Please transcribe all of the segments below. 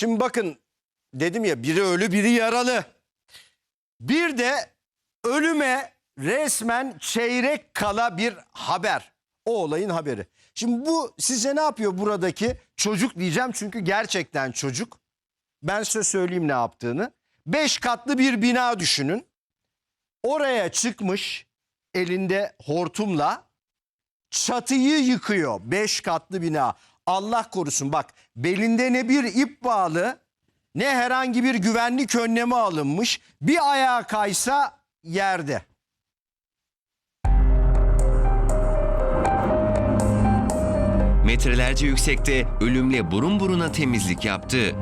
Şimdi bakın dedim ya biri ölü biri yaralı. Bir de ölüme resmen çeyrek kala bir haber. O olayın haberi. Şimdi bu size ne yapıyor buradaki çocuk diyeceğim çünkü gerçekten çocuk. Ben size söyleyeyim ne yaptığını. Beş katlı bir bina düşünün. Oraya çıkmış elinde hortumla çatıyı yıkıyor. Beş katlı bina. Allah korusun bak belinde ne bir ip bağlı ne herhangi bir güvenlik önlemi alınmış. Bir ayağa kaysa yerde. Metrelerce yüksekte ölümle burun buruna temizlik yaptı.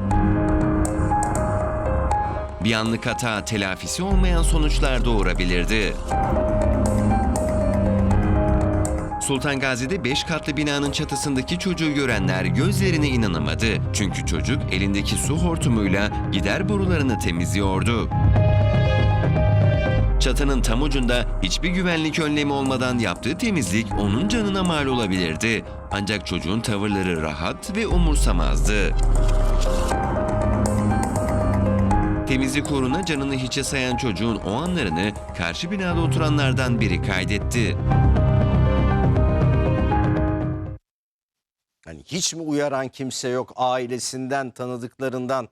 Bir anlık hata telafisi olmayan sonuçlar doğurabilirdi. Sultan Gazi'de 5 katlı binanın çatısındaki çocuğu görenler gözlerine inanamadı. Çünkü çocuk elindeki su hortumuyla gider borularını temizliyordu. Çatının tam ucunda hiçbir güvenlik önlemi olmadan yaptığı temizlik onun canına mal olabilirdi. Ancak çocuğun tavırları rahat ve umursamazdı. Temizlik uğruna canını hiçe sayan çocuğun o anlarını karşı binada oturanlardan biri kaydetti. Hani hiç mi uyaran kimse yok? Ailesinden tanıdıklarından